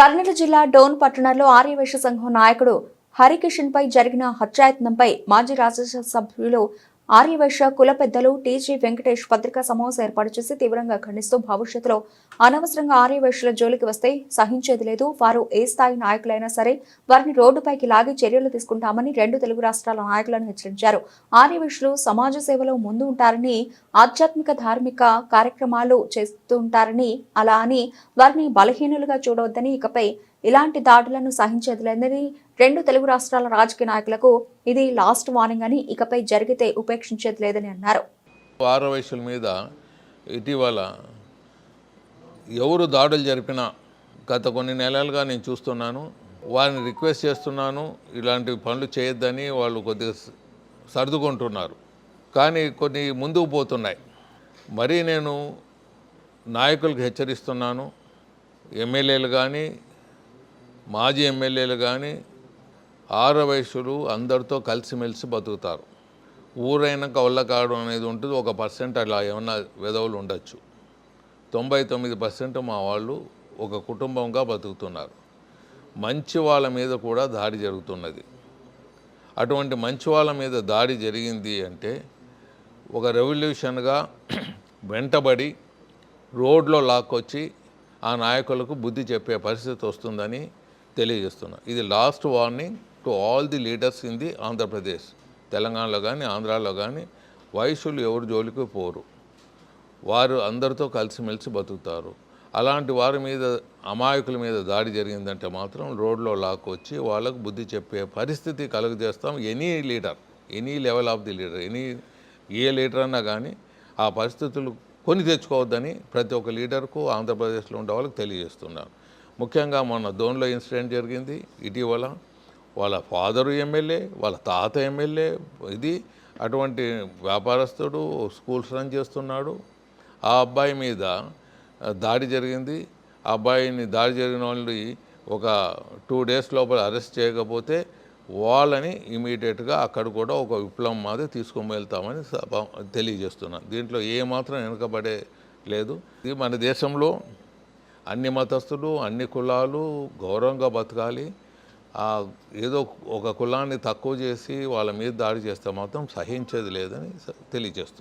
కర్నూలు జిల్లా డోన్ పట్టణంలో ఆర్యవేశ సంఘం నాయకుడు హరికిషన్ పై జరిగిన హత్యాయత్నంపై మాజీ రాజ్యసభ సభ్యులు ఆర్యవైశ్య కుల పెద్దలు టీజీ వెంకటేష్ పత్రికా సమావేశం ఏర్పాటు చేసి తీవ్రంగా ఖండిస్తూ భవిష్యత్తులో అనవసరంగా ఆర్యవైశ్యుల జోలికి వస్తే సహించేది లేదు. వారు ఏ స్థాయి నాయకులైనా సరే వారిని రోడ్డుపైకి లాగి చర్యలు తీసుకుంటామని రెండు తెలుగు రాష్ట్రాల నాయకులను హెచ్చరించారు. ఆర్యవైశ్యులు సమాజ సేవలో ముందు ఉంటారని ఆధ్యాత్మిక ధార్మిక కార్యక్రమాలు చేస్తుంటారని అలా అని వారిని బలహీనులుగా చూడవద్దని ఇకపై ఇలాంటి దాడులను సహించేది లేదని రెండు తెలుగు రాష్ట్రాల రాజకీయ నాయకులకు ఇది లాస్ట్ వార్నింగ్ అని ఇకపై జరిగితే ఉపేక్షించేది లేదని అన్నారు. ఆరవయసుల మీద ఇటీవల ఎవరు దాడులు జరిపినా గత కొన్ని నెలలుగా నేను చూస్తున్నాను వారిని రిక్వెస్ట్ చేస్తున్నాను ఇలాంటి పనులు చేయొద్దని వాళ్ళు కొద్దిగా స- సర్దుకుంటున్నారు. కానీ కొన్ని ముందుకు పోతున్నాయి. మరీ నేను నాయకులకు హెచ్చరిస్తున్నాను ఎమ్మెల్యేలు కానీ మాజీ ఎమ్మెల్యేలు కానీ ఆరు వయసులు అందరితో కలిసిమెలిసి బతుకుతారు. ఊరైనా కవళ్ళకాడు అనేది ఉంటుంది ఒక పర్సెంట్ అలా ఏమన్నా విధవులు ఉండొచ్చు. తొంభై తొమ్మిది పర్సెంట్ మా వాళ్ళు ఒక కుటుంబంగా బతుకుతున్నారు. మంచి వాళ్ళ మీద కూడా దాడి జరుగుతున్నది. అటువంటి మంచి వాళ్ళ మీద దాడి జరిగింది అంటే ఒక రెవల్యూషన్గా వెంటబడి రోడ్లో లాక్కొచ్చి ఆ నాయకులకు బుద్ధి చెప్పే పరిస్థితి వస్తుందని తెలియజేస్తున్నా. ఇది last warning to all the leaders in the Andhra Pradesh తెలంగాణలో కానీ ఆంధ్రాలో కానీ వయసులు ఎవరు జోలికి పోరు. వారు అందరితో కలిసిమెలిసి బతుకుతారు. అలాంటి వారి మీద అమాయకుల మీద దాడి జరిగిందంటే మాత్రం రోడ్లో లాక్కొచ్చి వాళ్ళకు బుద్ధి చెప్పే పరిస్థితి కలుగజేస్తాం any leader any level of the leader any a leader అన్నా కానీ ఆ పరిస్థితులు కొని తెచ్చుకోవద్దని ప్రతి ఒక్క లీడర్కు ఆంధ్రప్రదేశ్లో ఉండే వాళ్ళకి తెలియజేస్తున్నాను. ముఖ్యంగా మొన్న దోన్లో ఇన్సిడెంట్ జరిగింది. ఇటీవల వాళ్ళ ఫాదరు ఎమ్మెల్యే వాళ్ళ తాత ఎమ్మెల్యే ఇది అటువంటి వ్యాపారస్తుడు స్కూల్స్ రన్ చేస్తున్నాడు. ఆ అబ్బాయి మీద దాడి జరిగింది. ఆ అబ్బాయిని దాడి జరిగిన వాళ్ళని ఒక టూ డేస్ లోపల అరెస్ట్ చేయకపోతే వాళ్ళని ఇమీడియట్గా అక్కడ కూడా ఒక విప్లవం మాది తీసుకొని వెళ్తామని తెలియజేస్తున్నాను. దీంట్లో ఏమాత్రం వెనుకబడే లేదు. ఇది మన దేశంలో అన్ని మతస్థులు అన్ని కులాలు గౌరవంగా బతకాలి. ఏదో ఒక కులాన్ని తక్కువ చేసి వాళ్ళ మీద దాడి చేస్తే మాత్రం సహించేది లేదని తెలియజేస్తుంది